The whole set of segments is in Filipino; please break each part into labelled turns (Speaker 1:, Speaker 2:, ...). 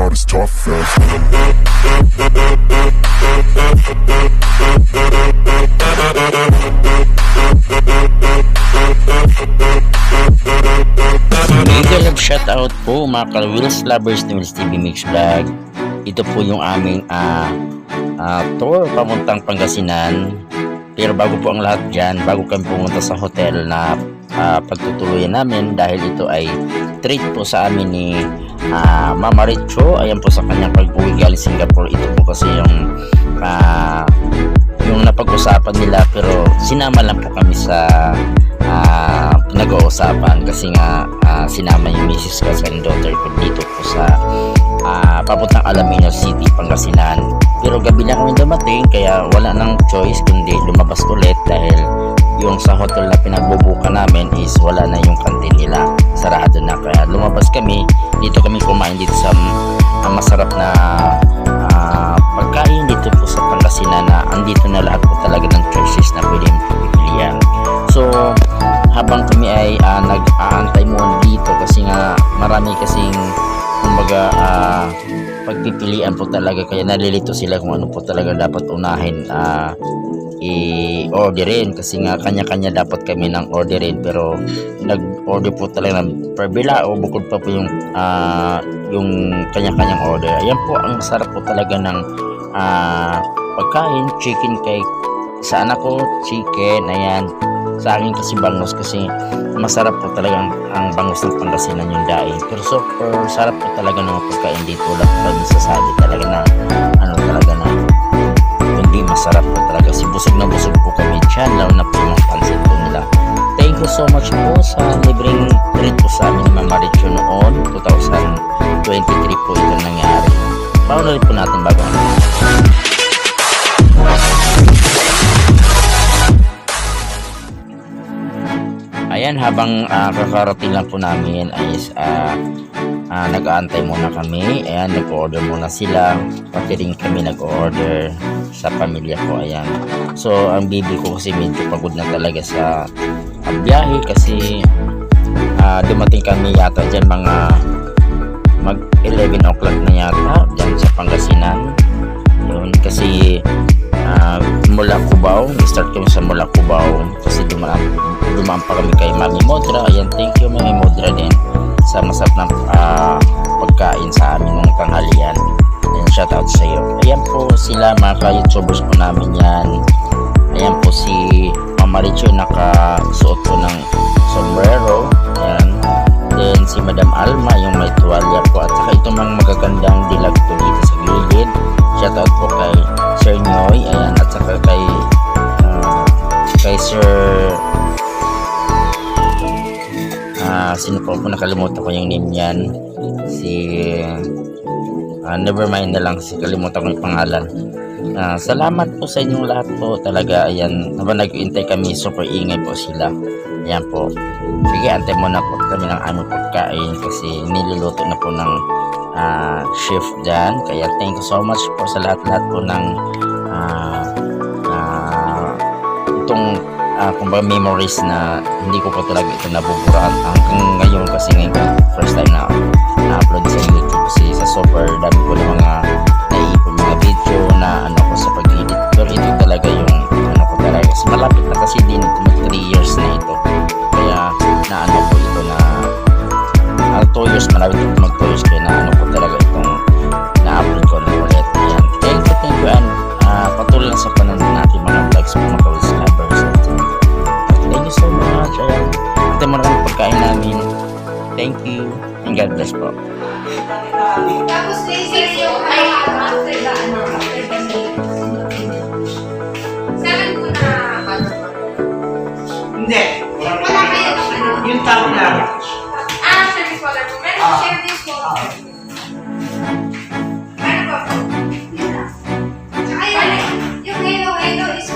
Speaker 1: not as tough
Speaker 2: Mega love shoutout po mga ka-Wheels Lovers ni TV Mix Vlog. Ito po yung aming ah, ah, tour pamuntang Pangasinan. Pero bago po ang lahat dyan, bago kami pumunta sa hotel na ah, pagtutuluyan namin dahil ito ay treat po sa amin ni ah, Mama Richo. Ayan po sa kanyang pag-uwi galing Singapore. Ito po kasi yung ah, yung napag-usapan nila pero sinama lang po kami sa ah, pinag-uusapan kasi nga ah, sinama yung misis ko daughter ko dito po sa ah, papuntang Alamino City, Pangasinan. Pero gabi na kami dumating kaya wala nang choice kundi lumabas ulit dahil yung sa hotel na pinagbubuka namin is wala na yung kantin nila. Sarado na kaya lumabas kami. Dito kami kumain dito sa ah, masarap na ah, pagkain dito po sa Pangasinan na andito na lahat po talaga ng choices na pwede pipilian. So, habang kami ay ah, nag-aantay muna dito kasi nga marami kasing kumbaga ah, pagpipilian po talaga. Kaya nalilito sila kung ano po talaga dapat unahin ah, i-orderin kasi nga kanya-kanya dapat kami ng orderin pero nag-order po talaga ng per o bukod pa po yung ah, yung kanya-kanyang order. Ayan po ang sarap po talaga ng ah, pagkain. Chicken cake sa anak ko chicken. Ayan sa akin kasi bangos kasi masarap po talaga ang, ang bangos ng Pangasinan yung daing. Pero super sarap po talaga ng pagkain dito. Wala po sasabi talaga na ano talaga na hindi masarap po talaga. Kasi busog na busog po kami dyan. Lalo na po mga pansit po nila. Thank you so much po sa libreng treat po sa amin ni Mama Richo noon 2023 po ito nangyari. Paunalit po natin bago ano Ayan, habang ah, kakarating lang po namin ay ah, ah, nag-aantay muna kami. Ayan, nag-order muna sila. Pati rin kami nag-order sa pamilya ko. Ayan. So, ang bibi ko kasi medyo pagod na talaga sa ah, biyahe kasi ah, dumating kami yata dyan mga mag 11 o'clock na yata ka-youtubers po namin yan. Ayan po si Mama Richo nakasuot po ng sombrero. Ayan. Then si Madam Alma yung may tuwalya po at saka itong mga magagandang dilag po dito sa gilid. Shout out po kay Sir Noy. Ayan at saka kay ah, kay Sir ah sino po po nakalimutan ko yung name niyan si ah, never mind na lang si kalimutan ko yung pangalan Ah, salamat po sa inyong lahat po talaga. Ayan habang nag-intay kami super ingay po sila. Ayan po. Sige antay muna po kami ng aming pagkain kasi niluluto na po ng ah, shift dyan. Kaya thank you so much po sa lahat-lahat po ng ah, ah, itong ah, kumbaga memories na hindi ko po talaga ito nabuburaan hanggang ngayon kasi ngayon first time na na-upload sa YouTube kasi sa super dami ko ng mga 2 years malapit ito mag 2 years kaya na ano ko talaga itong na-upload ko na ulit Ayan. thank you thank you and ah, patuloy lang sa panonood natin mga vlogs mga kawis lovers thank you so much ayan ito mo naman pagkain namin thank you and God bless po
Speaker 3: Tapos laser yung ay after the ano, after the ko na.
Speaker 4: Hindi.
Speaker 3: Wala kayo ano.
Speaker 4: Yung tao na.
Speaker 3: Ah. service water. Ano pa po? Yun na. Tsaka yung, yung yellow is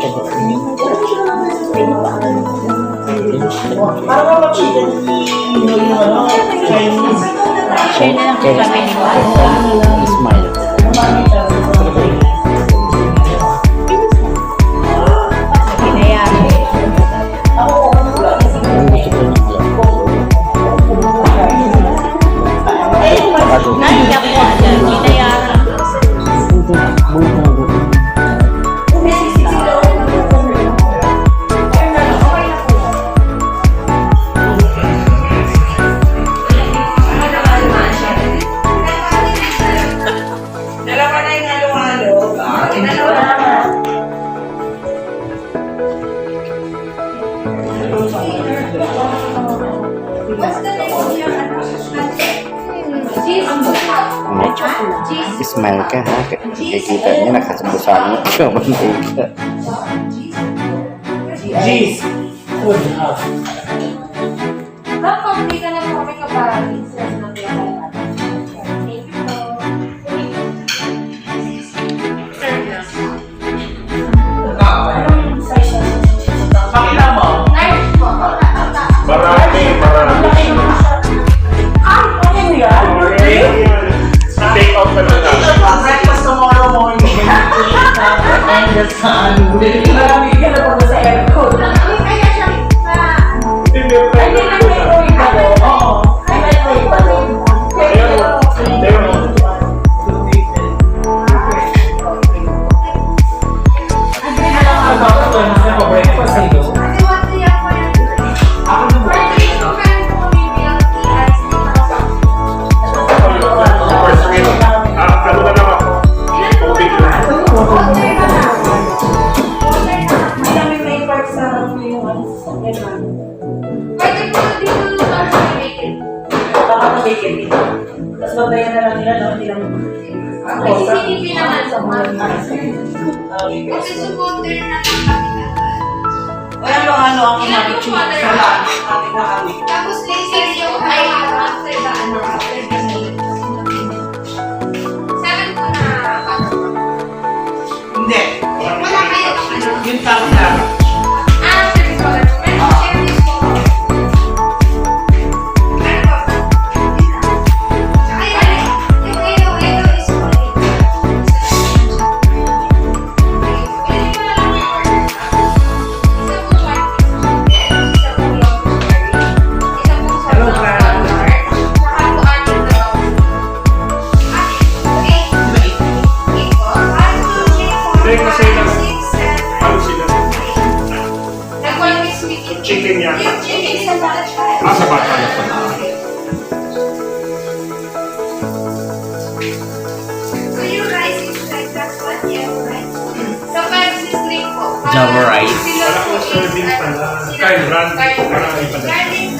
Speaker 4: Parang mga chicken, yung ano, Chinese.
Speaker 1: Share na lang kami ni
Speaker 5: Juan. What's the name of your ano? Cheese Cheese.
Speaker 6: Smile ka ha. Kikita niya
Speaker 4: nakasambusan mo. Ikaw ba mantika? Cheese.
Speaker 5: Good. How come
Speaker 3: hindi
Speaker 4: ka na
Speaker 5: kami kapalis?
Speaker 4: baka matigil dito. Tapos babayan na lang nila, no? Hindi lang.
Speaker 5: May sinipin naman sa mga. Kasi supporter na
Speaker 4: Ayan lang ano ang inabit yung sala.
Speaker 5: Tapos laser yung ay after the ano, after the meal. Seven po na
Speaker 4: Hindi.
Speaker 5: Wala kayo ng ano.
Speaker 4: Yung tama na.
Speaker 5: sabihin niya? Ah, sa bata
Speaker 3: na
Speaker 5: pa.
Speaker 6: Java rice.
Speaker 3: Wala kong serving pala.
Speaker 7: Kaya
Speaker 3: brand. Marami pala.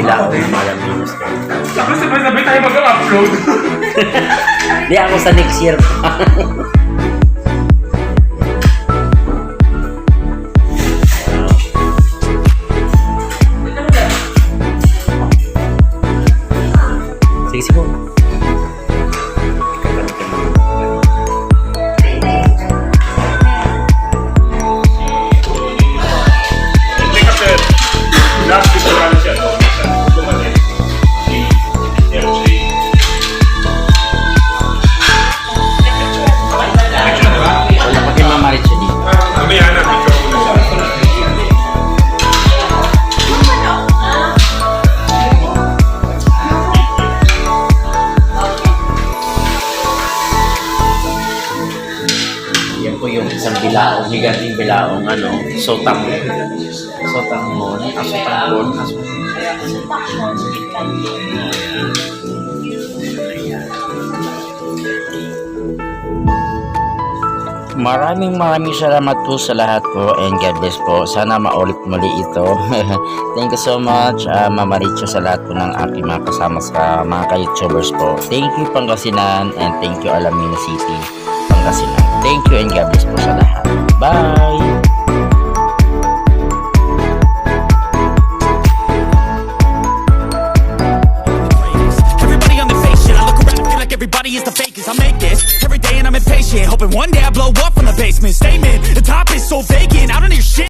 Speaker 2: Ayan po ang bilao ng Malaminos.
Speaker 5: Saka sabay-sabay tayo mag-upload.
Speaker 2: Di ako sa next year pa. Po yung isang bilaong, higanting bilaong ano, sotang. Sotang mon, ah, sotang mon, ah, sotang Maraming maraming salamat po sa lahat po and God bless po. Sana maulit muli ito. Thank you so much uh, Mama Richo sa lahat po ng aking mga kasama sa mga ka-YouTubers po. Thank you Pangasinan and thank you Alamino City, Pangasinan. Thank you and God bless po sa lahat. Bye!
Speaker 8: Everybody is the fakest. I make this every day and I'm impatient. Hoping one day I blow up from the basement. Statement, the top is so vacant. I don't hear shit.